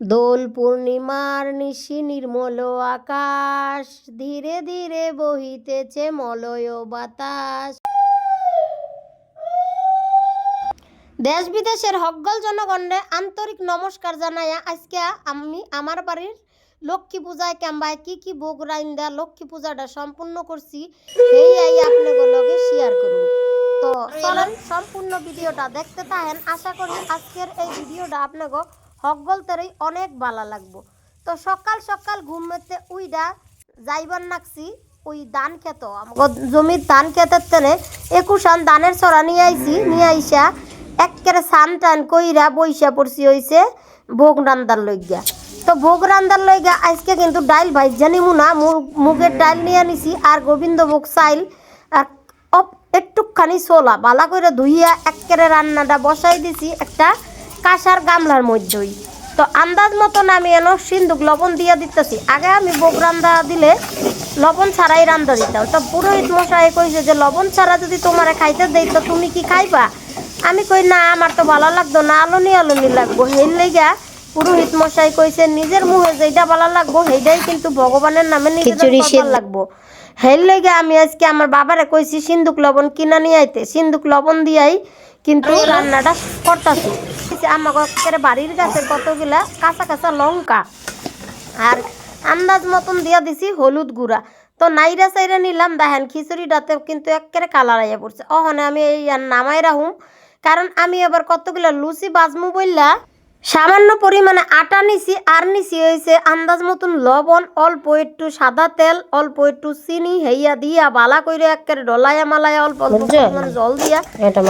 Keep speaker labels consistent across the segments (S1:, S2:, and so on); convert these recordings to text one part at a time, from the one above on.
S1: দোল পূর্ণিমার নিশি নির্মল আকাশ, ধীরে ধীরে বহিতেছে মলয় বাতাস। দেশ বিদেশের হকগল জনগণরে আন্তরিক নমস্কার জানাইয়া আজকে আমি আমার বাড়ির লক্ষ্মী পূজায় ক্যাম্বায় কি কি ভোগ রাইন্দা, লক্ষ্মী পূজাটা সম্পূর্ণ করছি, এই আই আপনাদের লগে শেয়ার করুন তো চলেন, সম্পূর্ণ ভিডিওটা দেখতে থাকেন। আশা করি আজকের এই ভিডিওটা আপনাকে হকগল তেরই অনেক বালা লাগবো। তো সকাল সকাল ঘুম মেতে উইডা যাইবার নাকছি ওই ধান খেত আমাকে জমির ধান খেতের তেনে একুশান ধানের ছড়া নিয়ে আইছি, নিয়ে আইসা একেবারে সান টান কইরা বইসা পড়ছি হইছে ভোগ রান্দার লইগা তো ভোগ রান্দার লইগা আজকে কিন্তু ডাইল ভাইজা নিমু না মুগের ডাইল নিয়ে আনিছি আর গোবিন্দভোগ চাইল। আর একটুখানি ছোলা, বালা করে ধুইয়া একেবারে রান্নাটা বসাই দিছি একটা কাঁসার গামলার মধ্যেই। তো আন্দাজ মতন আমি এনো সিন্দুক লবণ দিয়ে দিতেছি। আগে আমি ভোগ রান্দা দিলে লবণ ছাড়াই রান্দা দিতাম। তো পুরোহিত মশাই কইছে যে লবণ ছাড়া যদি তোমারে খাইতে দেই তো তুমি কি খাইবা? আমি কই না আমার তো ভালো লাগতো না। আলনি আলনি লাগবো। হের লেগা পুরোহিত মশাই কইছে নিজের মুখে যেটা ভালো লাগবো সেইটাই কিন্তু ভগবানের নামে নিজের লাগবো। হের লেগে আমি আজকে আমার বাবারে কইছি সিন্দুক লবণ কিনা নিয়ে আইতে। সিন্দুক লবণ দিয়াই কিন্তু রান্নাটা করতেছি। আমাকে বাড়ির গাছের কতগুলা কাঁচা কাঁচা লঙ্কা। আর আন্দাজ মতন দিয়া দিছি হলুদ গুঁড়া। তো নাইরা সাইরা নিলাম দেখেন খিচুড়িটাতে কিন্তু একেবারে কালার আইয়া পড়ছে। অহনে আমি এই আর নামাই রাখুম। কারণ আমি এবার কতগুলা লুচি বাজমু বললা সামান্য পরিমাণে আটা নিছি আর নিছি হয়েছে আন্দাজ মতন লবণ অল্প একটু সাদা তেল অল্প একটু চিনি হেইয়া দিয়া বালা কইরে একেবারে ডলাইয়া মালাইয়া অল্প অল্প জল দিয়া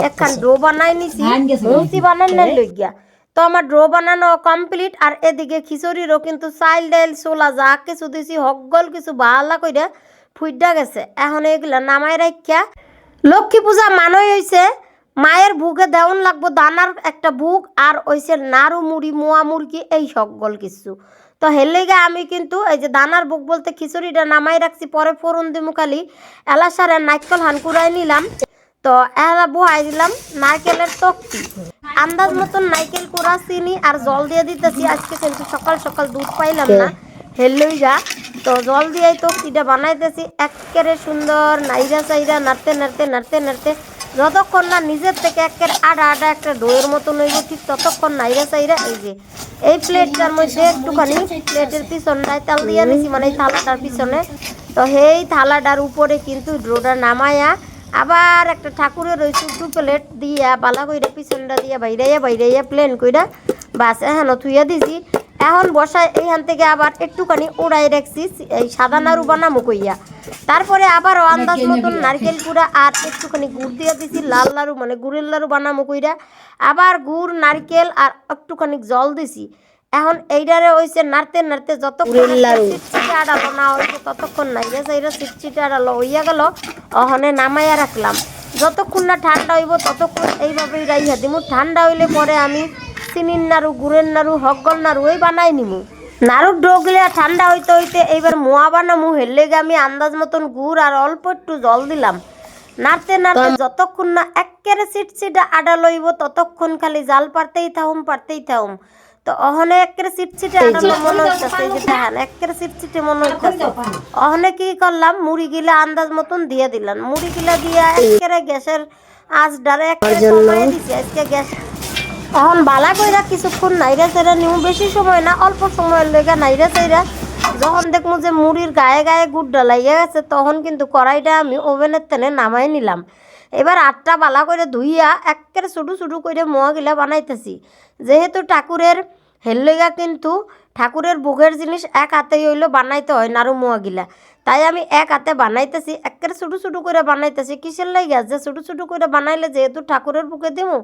S1: একখান ডো বানাই নিছি লুচি বানাই নাই লইগিয়া তো আমার ড্রো বানানো কমপ্লিট আর এদিকে খিচুড়িরও কিন্তু চাইল ডাইল ছোলা যা কিছু দিছি হকগল কিছু বালা কইরা ফুইডা গেছে। এখন এগুলা নামাই রাখিয়া লক্ষ্মী পূজা মানই হইছে। মায়ের বুকে দেওয়ান লাগবো দানার একটা বুক আর হইছে নাড়ু মুড়ি, মোয়া মুরগি, এই সকল কিছু। তো হেলেগে আমি কিন্তু এই যে দানার বুক বলতে খিচুড়িটা নামাই রাখছি, পরে ফোরন দিমু খালি। এলাসারে নাইকল হান কুড়াই নিলাম। তো এলা বহাই দিলাম নারকেলের তক্তি। আন্দাজ মতন নাইকেল কুড়া চিনি আর জল দিয়ে দিতেছি, আজকে কিন্তু সকাল সকাল দুধ পাইলাম না। হেলই যা। তো জল দিয়েই তক্তিটা বানাইতেছি একেবারে সুন্দর নাইরা চাইরা নাড়তে নাড়তে নাড়তে নাড়তে। যতক্ষণ না নিজের থেকে একের আডা আডা একটা দইয়ের মতন হইব ঠিক ততক্ষণ নাইরা চাইরা এই যে, এই প্লেটটার মধ্যে একটুখানি প্লেটের পিছনটায় তেল দিয়ে নিছি মানে এই থালাটার পিছনে। তো সেই থালাটার উপরে কিন্তু ড্রোটা নামায়া আবার একটা ঠাকুরের ওই ছোট্ট প্লেট দিয়া, বালা কইরা পিছনটা দিয়া বাইরাইয়া বাইরাইয়া প্লেন কইরা বাস এখন থুইয়া দিছি। এখন বসায় এইখান থেকে আবার একটুখানি উড়াই রাখছি এই সাদা নাড়ু বানামো কইয়া। তারপরে আবার আন্দাজ মতন নারকেল কুড়া আর একটুখানি গুড় দিয়ে দিছি লাল লাড়ু মানে গুড়ের লাড়ু বানামো কইরা। আবার গুড় নারকেল আর একটুখানি জল দিছি। এখন এইটারে হইছে নাড়তে নাড়তে যতক্ষণ চিটচিটে আড়ালো না হইছে ততক্ষণ নাইরে সাইরে চিটচিটে আড়ালো হইয়া গেল অহনে নামাইয়া রাখলাম। যতক্ষণ না ঠান্ডা হইব ততক্ষণ এইভাবেই রাইয়া দিমু। ঠান্ডা হইলে পরে আমি চিনির নাড়ু গুড়ের নাড়ু হকগল নাড়ু ওই বানাই নিমু। নাড়ুর ডোগলে ঠান্ডা হইতে হইতে এইবার মোয়া বানামু হেললে আমি আন্দাজ মতন গুড় আর অল্প একটু জল দিলাম। নাড়তে নাড়তে যতক্ষণ না একেবারে সিটসিটা আডা লইব ততক্ষণ খালি জাল পারতেই থাকুম পারতেই থাকুম তো অহনে একেবারে সিটসিটে মনে হইতেছে এই যে দেখেন একেবারে সিটসিটে মনে হইতেছে অহনে কি করলাম মুড়ি গিলা আন্দাজ মতন দিয়ে দিলাম। মুড়ি গিলা দিয়ে একেবারে গ্যাসের আঁচ ডারে একেবারে সময় দিছি। আজকে গ্যাস এখন বালা কইরা কিছুক্ষণ নাইরা চাইরা নিউ বেশি সময় না, অল্প সময়ের লেগে নাইরা চাইরা যখন দেখব যে মুড়ির গায়ে গায়ে গুড় ডালাইয়া গেছে, তখন কিন্তু কড়াইটা আমি ওভেনের তেনে নামাই নিলাম। এবার আটটা বালা করে ধুইয়া একের ছোটো ছোটো করে মোয়া গিলা বানাইতেছি। যেহেতু ঠাকুরের হেললেগা কিন্তু ঠাকুরের বুকের জিনিস এক হাতেই হইল বানাইতে হয় নাড়ু মোয়া গিলা। তাই আমি এক হাতে বানাইতেছি, একেবারে ছোটো ছোটো করে বানাইতেছি। কিসের লাগে যে ছোটো ছোটো করে বানাইলে যেহেতু ঠাকুরের বুকে দিমু,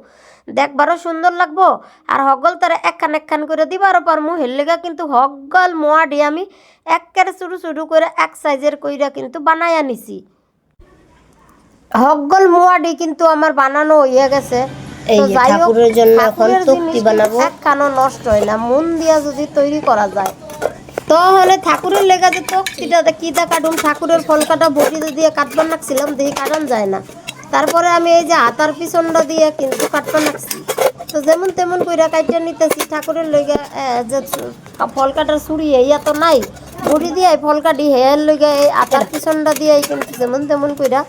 S1: দেখবারও সুন্দর লাগবো। আর হগল তারা একখান একখান করে দিবারও পারমু। হেললেগা কিন্তু হগল মোয়া দিয়ে আমি একেবারে ছোটো ছোটো করে এক সাইজের কইরা কিন্তু বানাই আনিছি হগল মোয়াডি কিন্তু আমার বানানো হইয়া গেছে।
S2: এই ঠাকুরের জন্য এখন তক্তি বানাবো।
S1: নষ্ট হয় না মন দিয়া যদি তৈরি করা যায়। তো হলে ঠাকুরের লেগা যে তক্তিটা কাটুম ঠাকুরের ফল কাটা দিয়ে কাটবার নাকছিলাম দিয়ে কাটান যায় না। তারপরে আমি এই যে হাতার পিছনটা দিয়ে কিন্তু কাটবার নাকছি তো যেমন তেমন কইরা কাইটা নিতেছি ঠাকুরের লইগা যে ফল কাটার ছুরি ইয়া তো নাই। বড়ি দিয়ে ফল কাটি হেয়ার লইগা এই আটার পিছনটা দিয়ে কিন্তু যেমন তেমন কইরা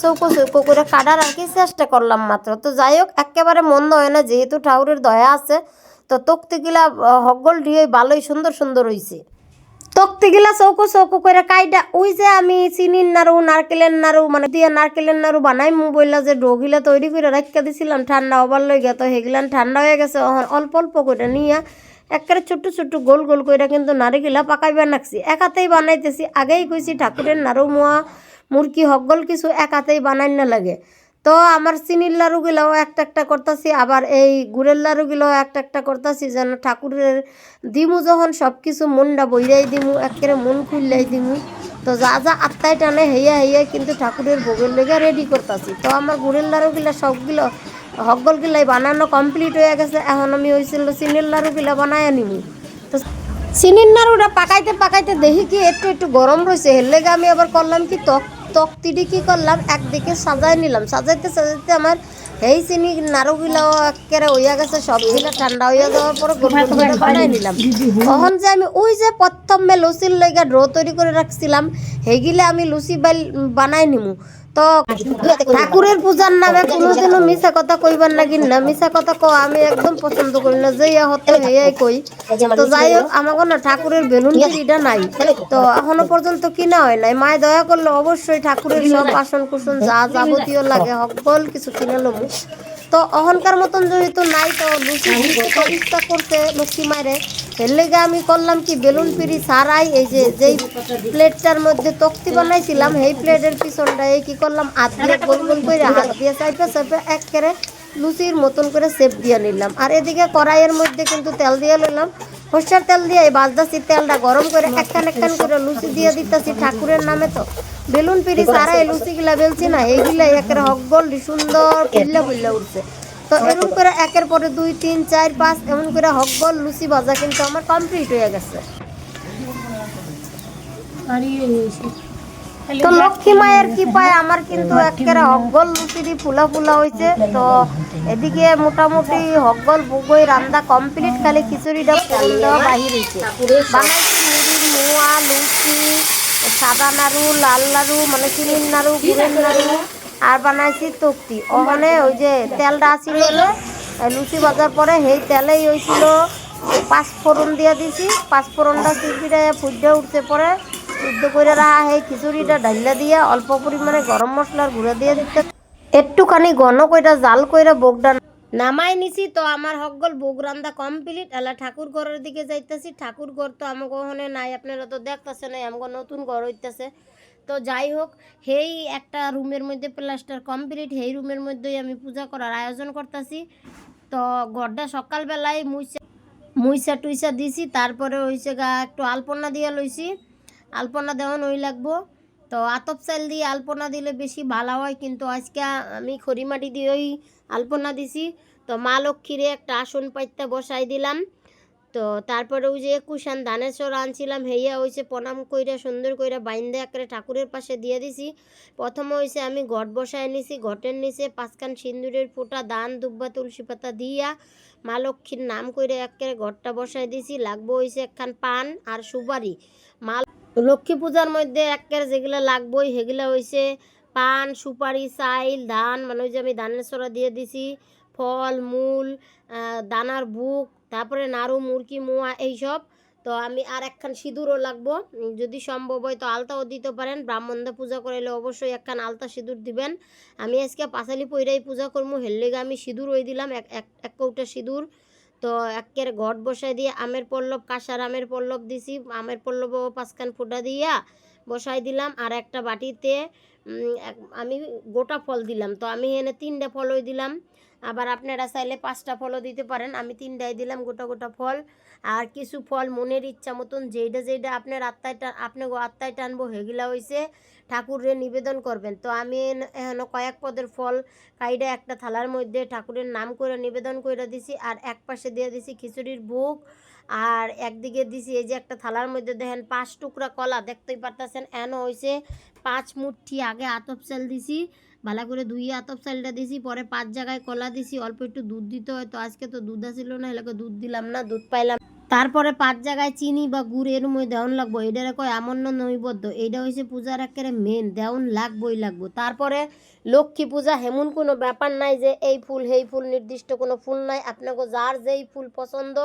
S1: চৌকো চৌকো করে কাটার আর কি চেষ্টা করলাম মাত্র। তো যাই হোক, একেবারে মন্দ হয় না, যেহেতু ঠাউরের দয়া আছে, তো তক্তি গিলা হগল দিয়ে ভালোই সুন্দর সুন্দর হইছে। তক্তি গিলা চৌকো চৌকো করে কাইটা, ওই যে আমি চিনির নাড়ু, নারকেলের নাড়ু মানে দিয়ে নারকেলের নাড়ু বানাই মু বললা যে ডোগিলা তৈরি করে রাখা দিছিলাম, ঠান্ডা হবার লই তো হেগিলান ঠান্ডা হয়ে গেছে অল্প অল্প করে নিয়ে একেবারে ছোট্ট ছোট্ট গোল গোল করে কিন্তু নারকেলা পাকাইবার নাকছি একাতেই বানাইতেছি, আগেই কইছি ঠাকুরের নাড়ু মোয়া মুরগি হগল কিছু এক হাতেই বানাই না লাগে। তো আমার চিনির লাড়ুগুলাও একটা একটা করতেছি, আবার এই গুড়ের লাড়ুগুলাও একটা একটা করতেছি যেন ঠাকুরের দিমু যখন সব কিছু মনটা বইরাই দিমু, একেবারে মন খুললাই দিমু। তো যা যা আত্মায় টানে হেয়া হেয়া কিন্তু ঠাকুরের ভোগের লেগে রেডি করতেছি। তো আমার গুড়ের লাড়ুগুলা সবগুলো হকগলগুলাই বানানো কমপ্লিট হয়ে গেছে, এখন আমি হয়েছিল চিনির লাড়ুগুলা বানায় নিমু তো চিনির নাড়ুটা পাকাইতে পাকাইতে দেখি কি একটু একটু গরম রয়েছে এর লেগে আমি আবার করলাম কি তক তক্তিটি কি করলাম? একদিকে সাজাই নিলাম। সাজাইতে সাজাইতে আমার এই চিনি নাড়ুগুলাও একেবারে হইয়া গেছে সবগুলা ঠান্ডা হইয়া যাওয়ার পরে গোল গোল বানাই নিলাম। তখন যে আমি ওই যে প্রথমে লুচির লেগে ড্র তৈরি করে রাখছিলাম সেইগুলা আমি লুচি বানাই নিমু। তো ঠাকুরের পূজার নামে কোনোদিনও মিশা কথা কইবার নাকি না। মিশা কথা কো আমি একদম পছন্দ করি না, যে হতে হেয়াই কই। তো যাই হোক আমাকে না ঠাকুরের বেলুন এটা নাই। তো এখনও পর্যন্ত কিনা হয় নাই। মায় দয়া করলে অবশ্যই ঠাকুরের সব বাসন কুসন যা যাবতীয় লাগে সকল কিছু কিনে লমু তো অহংকার মতন যেহেতু নাই তো লুচি ইচ্ছা করতে লক্ষ্মী মায়ের এর লেগে আমি করলাম কি বেলুন পিড়ি সারাই এই যে যেই প্লেটটার মধ্যে তক্তি বানাইছিলাম সেই প্লেটের পিছনটা এই কি করলাম হাত দিয়ে গোল গোল করে হাত দিয়ে চাইপে চাইপে একেবারে লুচির মতন করে সেপ দিয়ে নিলাম। আর এদিকে কড়াইয়ের মধ্যে কিন্তু তেল দিয়ে নিলাম। সর্ষের তেল দিয়ে এই বাজদাছি তেলটা গরম করে একখান একখান করে লুচি দিয়ে দিতেছি ঠাকুরের নামে তো। বেলুন পিড়ি সারা এই লুচিগুলা বেলছি না এইগুলা একের হকগল সুন্দর ফুল্লা ফুল্লা উঠছে। তো এরকম করে একের পরে দুই, তিন, চার, পাঁচ, এমন করে হকগল লুচি ভাজা কিন্তু আমার কমপ্লিট হয়ে গেছে। তো লক্ষ্মী মায়ের কি পায় আমার কিন্তু একেবারে হকগল লুচিরি ফুলা ফুলা হয়েছে। তো এদিকে মোটামুটি হকগল বুগই রান্দা কমপ্লিট, খালি খিচুড়িটা ফোড়ন দেওয়া বাহির হয়েছে বানাইছি লুচি, সাদা নাড়ু, লাল নাড়ু মানে চিনির নাড়ু, গুড়ের নাড়ু, আর বানাইছি তক্তি। ওখানে ওই যে তেলটা আসিল লুচি বাজার পরে সেই তেলেই হয়েছিল পাঁচ ফোড়ন দিয়ে দিছি। পাঁচ ফোড়নটা চিপিটা ফুটে উঠতে পরে। সিদ্ধ করে রাখা, সেই খিচুড়িটা ডাইলা দিয়ে অল্প পরিমাণে গরম মশলার গুঁড়া দিয়ে দিতে। একটুখানি ঘন কইরা জাল কইরা বোগডা নামাই নিছি তো আমার হকগল বোগ রান্দা কমপ্লিট। এলা ঠাকুর ঘরের দিকে যাইতেছি। ঠাকুর ঘর তো আমাকে ওখানে নাই, আপনারা তো দেখতেছে নাই আমাকে নতুন ঘর হইতেছে। তো যাই হোক, সেই একটা রুমের মধ্যে প্লাস্টার কমপ্লিট, সেই রুমের মধ্যেই আমি পূজা করার আয়োজন করতেছি। তো ঘরটা সকালবেলায় মুইসা মুইসা টুইসা দিছি, তারপরে হইছে গা একটু আলপনা দিয়ে লইছি। আলপনা দেওয়ান ওই লাগবো। তো আতপ চাল দিয়ে আলপনা দিলে বেশি ভালো হয়, কিন্তু আজকে আমি খড়িমাটি দিয়েই আলপনা দিছি। তো মা লক্ষ্মীরে একটা আসন পাইতে বসাই দিলাম। তো তারপরে ওই যে একুশান ধানের আনছিলাম, হেইয়া হয়েছে প্রণাম কইরা, সুন্দর কইরা বাইন্দে একেবারে ঠাকুরের পাশে দিয়ে দিছি। প্রথমে হয়েছে আমি ঘট বসায় নিছি, ঘটের নিচে পাঁচখান সিন্দুরের ফোঁটা, দান, দুব্বা, তুলসী পাতা দিয়া মা লক্ষ্মীর নাম কইরা একেবারে ঘরটা বসাই দিছি। লাগবো হয়েছে একখান পান আর সুপারি। মা লক্ষ্মী পূজার মধ্যে একের যেগুলো লাগবই, সেগুলো হয়েছে পান, সুপারি, চাইল, ধান মানে ওই যে আমি ধানের সরা দিয়ে দিছি, ফল, মূল দানার বুক, তারপরে নাড়ু, মুরগি, মোয়া, এইসব। তো আমি আর একখান সিঁদুরও লাগবো। যদি সম্ভব হয় তো আলতাও দিতে পারেন ব্রাহ্মণদা পূজা করাইলে অবশ্যই একখান আলতা সিঁদুর দিবেন। আমি আজকে পাঁচালি পইরাই পূজা করব হেললেগে আমি সিঁদুর ওই দিলাম এক এক কৌটা সিঁদুর। তো একের ঘট বসাই দিয়ে আমের পল্লব, কাঁসার আমের পল্লব দিছি, আমের পল্লব পাঁচখান ফুটা দিয়া বসাই দিলাম আর একটা বাটিতে আমি গোটা ফল দিলাম। তো আমি এনে তিনটা ফলই দিলাম। আবার আপনারা চাইলে পাঁচটা ফলও দিতে পারেন। আমি তিনটাই দিলাম গোটা গোটা ফল। আর কিছু ফল মনের ইচ্ছা মতন যেইটা যেইটা আপনার আত্মায় টান আপনার আত্মায় টানবো সেগুলা হয়েছে ঠাকুরের নিবেদন করবেন। তো আমি এন- এখনও কয়েক পদের ফল কাইডা একটা থালার মধ্যে ঠাকুরের নাম করে নিবেদন করে দিছি, আর এক পাশে দিয়ে দিছি খিচুড়ির বুক আর একদিকে দিছি এই যে একটা থালার মধ্যে দেখেন পাঁচ টুকরা কলা, দেখতেই পারতেছেন, এন হয়েছে পাঁচ মুঠি আগে আতপ চাল দিছি, ভালো করে ধুইয়ে আতপ চালটা দিছি, পরে পাঁচ জায়গায় কলা দিছি, অল্প একটু দুধ দিতে হয়, তো আজকে তো দুধ ছিল না, এলাকা দুধ দিলাম না, দুধ পাইলাম। তারপরে পাঁচ জায়গায় চিনি বা গুড় এর মধ্যে দেওয়ান লাগবো। এটারে কয় আমন্য নৈবদ্য। এইটা হয়েছে পূজার একেবারে মেন দেওয়ান লাগবই লাগবো। তারপরে লক্ষ্মী পূজা হেমন কোনো ব্যাপার নাই যে এই ফুল, সেই ফুল নির্দিষ্ট কোনো ফুল নাই। আপনাকে যার যেই ফুল পছন্দ,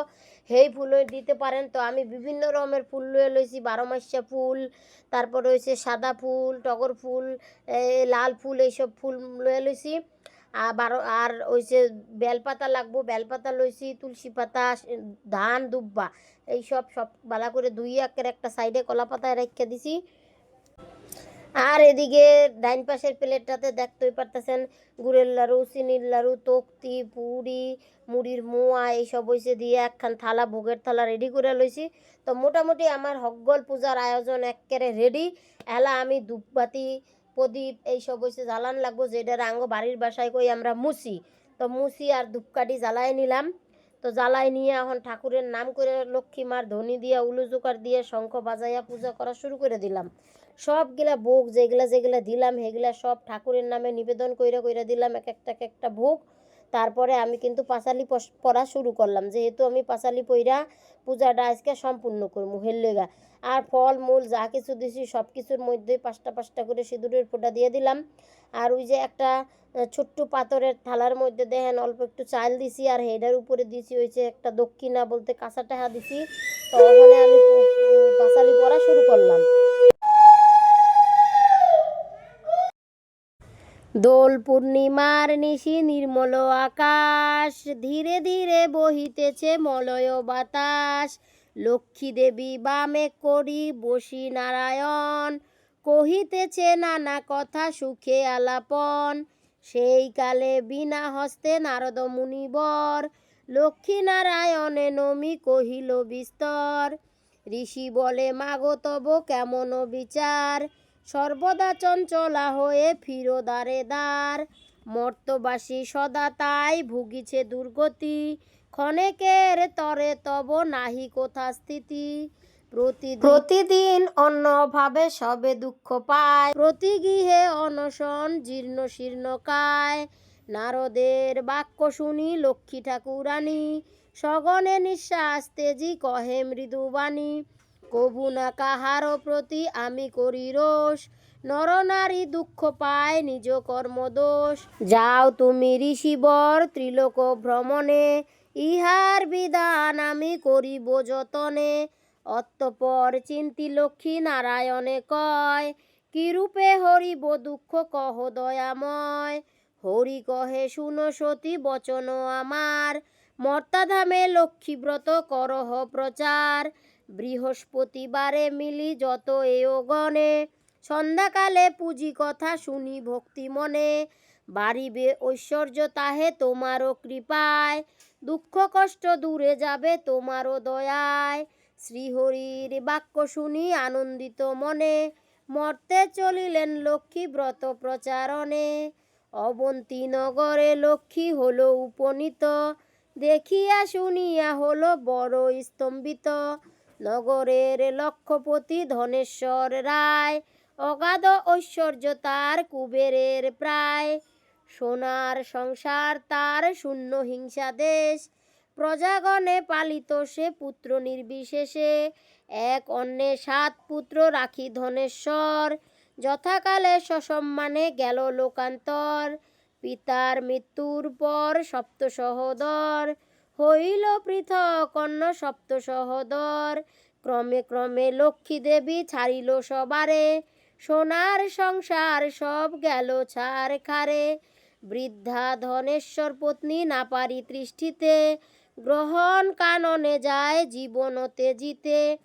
S1: সেই ফুল দিতে পারেন। তো আমি বিভিন্ন রকমের ফুল লয়ে লইছি, বারো মাসিয়া ফুল, তারপর রয়েছে সাদা ফুল, টগর ফুল লাল ফুল, এইসব ফুল লয়ে লইছি। বারো আর হইছে বেলপাতা লাগবো, বেলপাতা লইছি, তুলসী পাতা ধান, দুব্বা, এইসব সব বালা করে দুই একের একটা সাইডে কলা পাতায় রেখে দিছি। আর এদিকে ডাইন পাশের প্লেটটাতে দেখতেই পারতেছেন, গুড়ের লাড়ু, চিনির লাড়ু, তক্তি, পুরি, মুড়ির মোয়া, এইসব হয়েছে দিয়ে একখান থালা, ভোগের থালা রেডি করে লইছি। তো মোটামুটি আমার হকগল পূজার আয়োজন একেবারে রেডি এলা আমি ধূপবাতি প্রদীপ, এইসব হয়েছে জ্বালান লাগবো, যেটা রাঙ্গ বাড়ির বাসায় কই আমরা মুছি। তো মুছি আর ধূপকাঠি জ্বালাই নিলাম। তো জ্বালাই নিয়ে এখন ঠাকুরের নাম করে লক্ষ্মী মার ধ্বনি দিয়ে উলুজুকার দিয়ে, শঙ্খ বাজাইয়া পূজা করা শুরু করে দিলাম। সবগুলা ভোগ, যেগুলা যেগুলা দিলাম সেগুলা সব ঠাকুরের নামে নিবেদন কইরা কইরা দিলাম, এক একটা এক একটা ভোগ। তারপরে আমি কিন্তু পাঁচালি পড়া শুরু করলাম। যেহেতু আমি পাঁচালি পইরা পূজাটা আজকে সম্পূর্ণ করব হেললেগা আর ফল, মূল যা কিছু দিছি, সব কিছুর মধ্যেই পাঁচটা পাঁচটা করে সিঁদুরের ফোঁটা দিয়ে দিলাম। আর ওই যে একটা ছোট্ট পাথরের থালার মধ্যে দেখেন অল্প একটু চাল দিছি আর হেডার উপরে দিছি হয়েছে একটা দক্ষিণা বলতে কাঁচা টাকা দিছি। তো ওখানে আমি পাঁচালি পড়া শুরু করলাম। দোল পূর্ণিমার নিশি নির্মল আকাশ, ধীরে ধীরে বহিতেছে মলয় বাতাস। লক্ষ্মী দেবী বামে করি বসি নারায়ণ, কহিতেছে নানা কথা সুখে আলাপন। সেই কালে বিনা হস্তে নারদ মুনিবর, লক্ষ্মী নারায়ণে নমি কহিল বিস্তর। ঋষি বলে, মাগো তব কেমন বিচার? সর্বদা চঞ্চলা হয়ে ফিরো দ্বারে দ্বার। মর্তবাসী সদা তাই ভুগিছে দুর্গতি। ক্ষণেকের তরে তব নাহি কোথা স্থিতি। প্রতিদিন অন্য অভাবে সবে দুঃখ পায়। প্রতি গৃহে অনশন জীর্ণ শীর্ণ কায়। নারদের বাক্য শুনি লক্ষ্মী ঠাকুরানী। সগনে নিঃশ্বাস তেজি কহে মৃদুবাণী। কবু না কাহারও প্রতি আমি করি রোষ। নরনারী দুঃখ পায় নিজ কর্মদোষ যাও তুমি ঋষিবর ত্রিলোক ভ্রমণে, ইহার বিধান আমি করিব যতনে। অতঃপর চিন্তি লক্ষ্মী নারায়ণে কয়, কিরূপে হরিব দুঃখ কহ দয়াময়। হরি কহে, শুনো সতী, বচন আমার। মর্তাধামে লক্ষ্মীব্রত করহ প্রচার। বৃহস্পতিবারে মিলি যত এও গণে সন্ধ্যাকালে পুঁজি কথা শুনি ভক্তি মনে। বাড়িবে ঐশ্বর্য তাহে তোমারও কৃপায়, দুঃখ কষ্ট দূরে যাবে তোমারও দয়ায়। শ্রীহরির বাক্য শুনি আনন্দিত মনে, মর্তে চলিলেন লক্ষ্মী ব্রত প্রচারণে। অবন্তী নগরে লক্ষ্মী হলো উপনীত, দেখিয়া শুনিয়া হলো বড় স্তম্ভিত। নগরের লক্ষপতি ধনেশ্বর রায়, অগাধ ঐশ্বর্য তার কুবেরের প্রায়। সোনার সংসার তার শূন্য হিংসা দেশ, প্রজাগণে পালিত সে পুত্র নির্বিশেষে। এক অন্যে সাত পুত্র রাখি ধনেশ্বর, যথাকালে সসম্মানে গেল লোকান্তর। পিতার মৃত্যুর পর সপ্ত সহোদর হইল পৃথক অন্য সপ্ত সহোদর। ক্রমে ক্রমে লক্ষ্মী দেবী ছাড়িল সবারে। সোনার সংসার সব গেল ছাড় খারে। বৃদ্ধা ধনেশ্বর পত্নী না পারি তৃষ্টিতে। গ্রহণ কাননে যায় জীবনতে জিতে।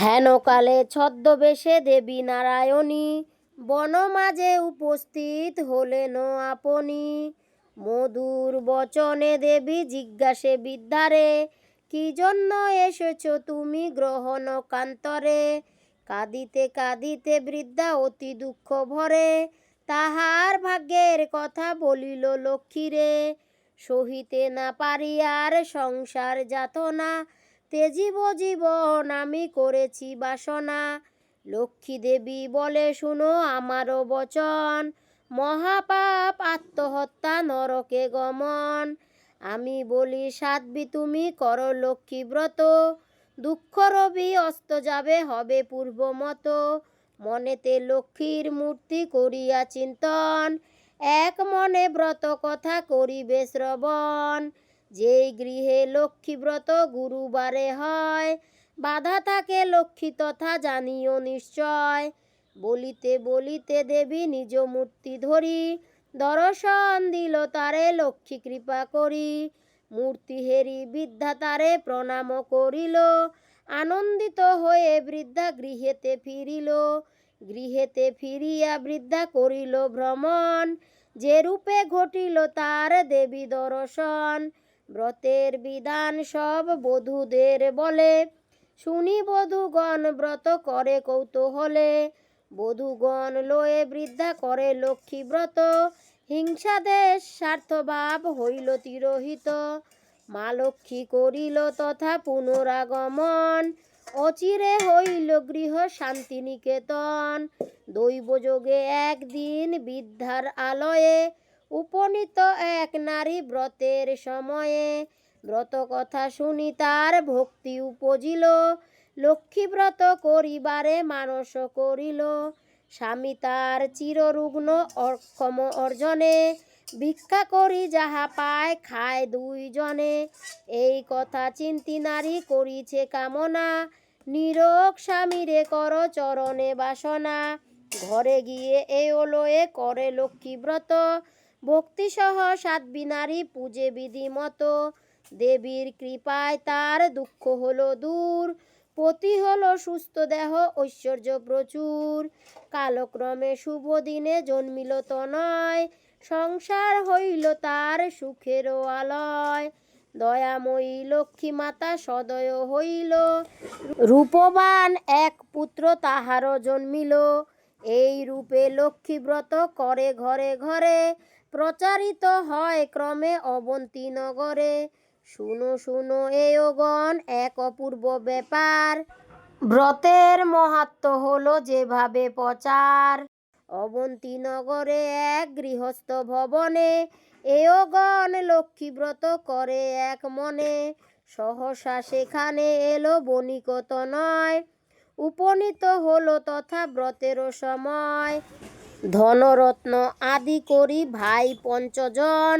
S1: হেনকালে ছদ্মবেশে দেবী নারায়ণী। বন মাঝে উপস্থিত হলেন আপনি। মধুর বচনে দেবী জিজ্ঞাসে, বিদ্যারে, কি জন্য এসেছ তুমি গ্রহণ কান্তরে? কাঁদিতে কাঁদিতে বৃদ্ধা অতি দুঃখ ভরে, তাহার ভাগ্যের কথা বলিল লক্ষ্মীরে। সহিতে না পারি আর সংসার যাতনা তেজিব জীবন আমি করেছি বাসনা। লক্ষ্মী দেবী বলে, শুনো আমারও বচন মহাপাপ, আত্মহত্যা, নরকে গমন। আমি বলি, সাধ্বী তুমি, কর লক্ষ্মী ব্রত। দুঃখ রবি, অস্ত যাবে, হবে পূর্ব মতো। মনেতে লক্ষ্মীর মূর্তি করিয়া চিন্তন। এক মনে ব্রত কথা করিবে শ্রবণ। যেই গৃহে লক্ষ্মী ব্রত গুরুবারে হয়, বাধা থাকে লক্ষ্মী তথা জানিও নিশ্চয়। বলিতে বলিতে দেবী নিজ মূর্তি ধরি, দর্শন দিল তারে লক্ষ্মী কৃপা করি। মূর্তি হেরি বৃদ্ধা তারে প্রণাম করিল, আনন্দিত হয়ে বৃদ্ধা গৃহেতে ফিরিল। গৃহেতে ফিরিয়া বৃদ্ধা করিল ভ্রমণ, যে রূপে ঘটিল তার দেবী দর্শন। ব্রতের বিধান সব বধূদের বলে, শুনি বধূগণ ব্রত করে কৌতূহলে। বধূগণ লয়ে বৃদ্ধা করে লক্ষ্মী ব্রত হিংসা দেশ স্বার্থভাব হইল তিরোহিত। মা লক্ষ্মী করিল তথা পুনরাগমন। অচিরে হইল গৃহ শান্তি নিকেতন দৈবযোগে একদিন বিদ্যার আলয়ে, উপনীত এক নারী ব্রতের সময়ে। ব্রত কথা শুনি তার ভক্তি উপজিল। লক্ষ্মী ব্রত করিবারে মানস করিল। স্বামী তার চিররুগ্ন অক্ষম অর্জনে, ভিক্ষা করি যাহা পায় খায় দুইজনে। এই কথা চিন্তি নারী করিছে কামনা নিরোগ স্বামীরে কর চরণে বাসনা। ঘরে গিয়ে এ ওলয়ে করে লক্ষ্মীব্রত ভক্তিসহ সাধ্বী নারী পূজে বিধি মতো দেবীর কৃপায় তার দুঃখ হলো দূর পতি হলো সুস্থ দেহ, ঐশ্বর্য প্রচুর। কালক্রমে শুভ দিনে জন্মিল তনয়, সংসার হইল তার সুখেরও আলয়। দয়াময়ী লক্ষ্মী মাতা সদয় হইল। রূপবান এক পুত্র তাহারও জন্মিল। এই রূপে লক্ষ্মী ব্রত করে ঘরে ঘরে। প্রচারিত হয় ক্রমে অবন্তী নগরে। শুনো শুনো এগণ এক অপূর্ব ব্যাপার। ব্রতের মাহাত্ম হলো যেভাবে প্রচার। অবন্তী নগরে এক গৃহস্থ ভবনে এওগণ লক্ষ্মী ব্রত করে এক মনে। সহসা সেখানে এলো বণিকত নয় উপনীত হলো তথা ব্রতেরও সময়। ধনরত্ন আদি করি ভাই পঞ্চজন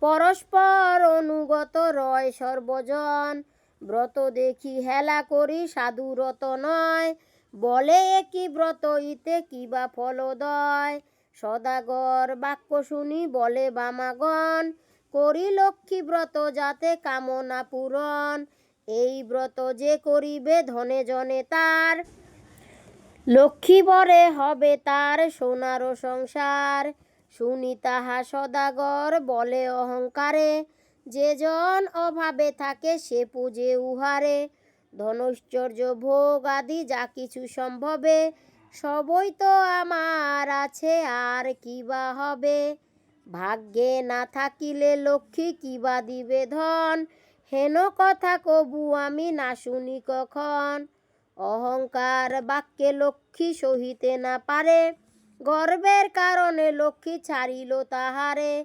S1: পরস্পর অনুগত রয় সর্বজন। ব্রত দেখি হেলা করি সাধুরত নয়। বলে একই ব্রত, ইতে কিবা ফলদয়? সদাগর বাক্য শুনি বলে বামাগণ, করি লক্ষ্মী ব্রত যাতে কামনা পূরণ। এই ব্রত যে করিবে ধনে জনে তার। লক্ষ্মী বরে হবে তার সোনার সংসার। শুনি তাহা সদাগর বলে অহংকারে, যে জন অভাবে থাকে সে পূজে উহারে। ধনৈশ্বর্য ভোগ আদি যা কিছু সম্ভবে, সবই তো আমার আছে, আর কিবা হবে? ভাগ্যে না থাকিলে লক্ষ্মী কিবা দিবে ধন? হেন কথা কবু আমি না শুনি কখন? অহংকার বাক্যে লক্ষ্মী সহিতে না পারে। গর্বের কারণে লক্ষ্মী ছাড়িল তাহারে।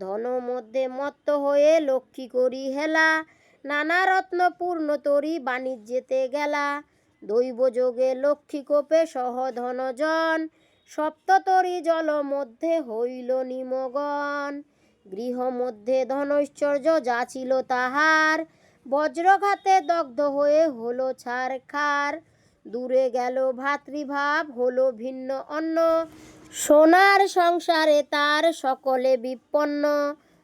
S1: ধন মধ্যে মত্ত হয়ে লক্ষ্মী করি হেলা। নানা রত্ন পূর্ণ তরি বাণিজ্যেতে গেলা। দৈব যোগে লক্ষ্মী কোপে সহ ধনজন। সপ্ততরি জল মধ্যে হইল নিমগন। গৃহ মধ্যে ধনৈশ্বর্য যা ছিল তাহার। বজ্রঘাতে দগ্ধ হয়ে হলো ছার খার দূরে গেল ভাতৃভাব, হলো ভিন্ন অন্য সোনার সংসারে তার সকলে বিপন্ন।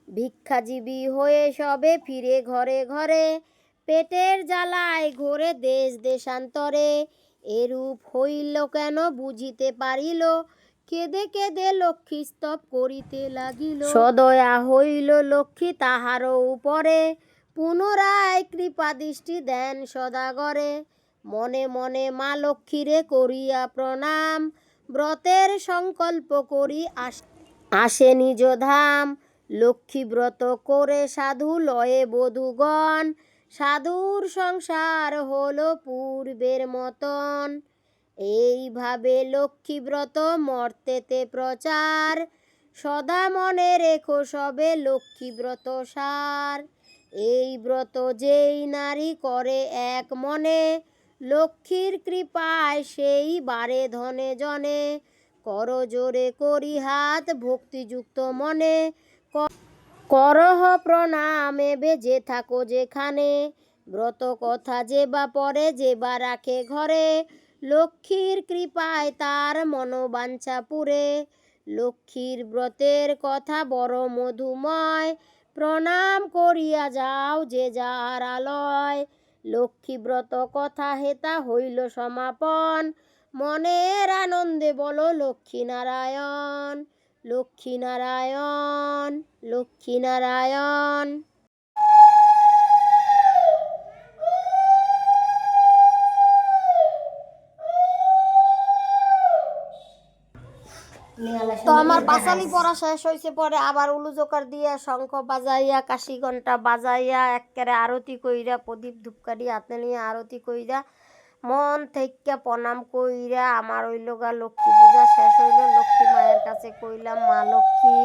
S1: ভিক্ষাজীবী হয়ে সবে ফিরে ঘরে ঘরে। পেটের জ্বালায় ঘোরে দেশ দেশান্তরে। এরূপ হইল কেন বুঝিতে পারিল। কেঁদে কেঁদে লক্ষ্মী স্তব করিতে লাগিল। সদয়া হইল লক্ষ্মী তাহারও উপরে। পুনরায় কৃপা দৃষ্টি দেন সদাগরে। মনে মনে মা লক্ষ্মীরে করিয়া প্রণাম, ব্রতের সংকল্প করি আস নিজ ধাম। লক্ষ্মী ব্রত করে সাধু লয়ে বধূগণ। সাধুর সংসার হলো পূর্বের মতন। এইভাবে লক্ষ্মী ব্রত মর্তেতে প্রচার। সদা মনে রেখো সবে লক্ষ্মী ব্রত সার। এই ব্রত যেই নারী করে এক মনে লক্ষ্মীর কৃপায় সেই বারে ধনে জনে, কর জোরে করি হাত ভক্তিযুক্ত মনে। করহ প্রণামে বেজে থাকো যেখানে, ব্রত কথা যে বা পরে যে বা রাখে ঘরে। লক্ষ্মীর কৃপায় তার মনোবাঞ্ছা পুরে। লক্ষ্মীর ব্রতের কথা বড় মধুময়, প্রণাম করিয়া যাও যে যার আলয়। লক্ষ্মী ব্রত কথা হেতা হইল সমাপন। মনের আনন্দে বলো লক্ষ্মীনারায়ণ লক্ষ্মীনারায়ণ লক্ষ্মী তো আমার পাঁচালি পড়া শেষ হয়েছে পরে আবার উলুজোকার দিয়া শঙ্খ বাজাইয়া কাশি ঘণ্টা বাজাইয়া একেবারে আরতি কইরা প্রদীপ ধূপকাঠি হাতে নিয়ে আরতি কইরা মন থেকে প্রণাম কইরা আমার হইল গা লক্ষ্মী পূজা শেষ হইল। লক্ষ্মী মায়ের কাছে কইলাম মা লক্ষ্মী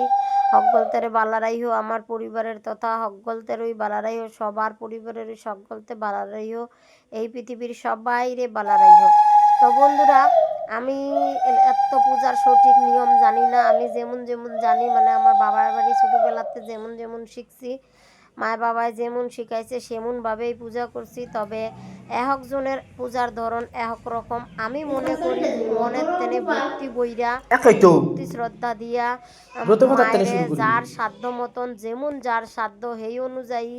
S1: হকগলতেরে বালারাইহো আমার পরিবারের তথা হকগলতেরই বালারাইহো সবার পরিবারের ওই সকলতে বালারাইহো এই পৃথিবীর সবাই রে বালারাইহো তো বন্ধুরা আমি এত পূজার সঠিক নিয়ম জানি না। আমি যেমন যেমন জানি মানে আমার বাবার বাড়ি ছোটোবেলাতে যেমন যেমন শিখছি মায়ের বাবায় যেমন শিখাইছে সেমনভাবেই পূজা করছি। তবে একজনের পূজার ধরন এক রকম। আমি মনে করি মনের তেনে ভক্তি বইরা ভক্তি শ্রদ্ধা দিয়া। যার সাধ্য মতন যেমন যার সাধ্য সেই অনুযায়ী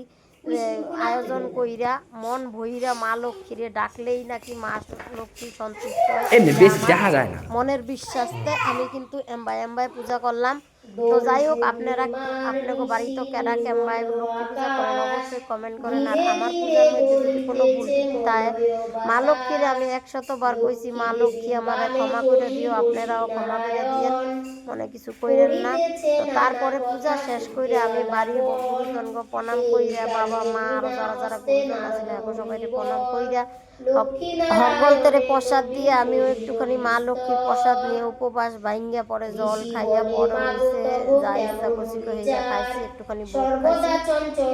S1: আয়োজন কইরা মন ভইরা মা লক্ষ্মীরে ডাকলেই নাকি মা লক্ষ্মী সন্তুষ্ট হয়।
S2: বেশি দেখা যায় না।
S1: মনের বিশ্বাসতে আমি কিন্তু এম্বায় এম্বায় পূজা করলাম। তো যাই হোক, আপনারা আপনাকে বাড়িতে কেডা কেম্বাই লক্ষ্মী পূজা করেন, অবশ্যই কমেন্ট করেন। আর আমার পূজার মধ্যে যদি কোনো ভুল তাই মা লক্ষ্মীর আমি একশতবার কইছি, মা লক্ষ্মী আমার ক্ষমা করে দিও, আপনারাও ক্ষমা করে দিয়েন। মনে কিছু কইরেন না। তো তারপরে পূজা শেষ করে আমি বাড়ির গুরুজনকে প্রণাম কইরা, বাবা মা আরও যারা যারা গুরুজন আছেন এখন সবাই প্রণাম কইরা হকলতেরে প্রসাদ দিয়ে আমিও একটুখানি মা লক্ষ্মীর প্রসাদ নিয়ে উপবাস ভাঙ্গিয়া পরে জল খাইয়া পরে হইছে, যা ইচ্ছা হইয়া খাইছি, একটুখানি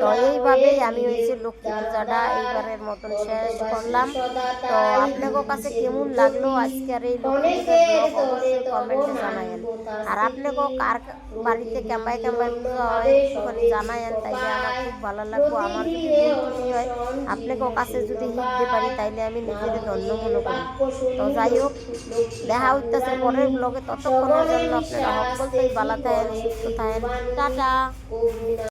S1: তো এইভাবেই আমি হয়েছে লক্ষ্মী পূজাটা এইবারের মতন শেষ করলাম। তো আপনাদের কাছে কেমন লাগল এই লক্ষ্মী পূজার অবশ্যই কমেন্টে জানায়েন। আর আপনাকেও কার বাড়িতে কেম্বাই কেম্বাই পূজা হয় একটুখানি জানায়েন, তাইলে আমার খুব ভালো লাগবো, আমার যদি হয় আপনাকেও কাছে যদি শিখতে পারি, তাইলে আমি নিজেকে ধন্য মনে করি। তো যাই হোক, দেখা হইতেছে পরের ব্লগে ততক্ষণের জন্য আপনারা সকলতেই ভালো থাকেন, সুস্থ থাকেন। টাটা।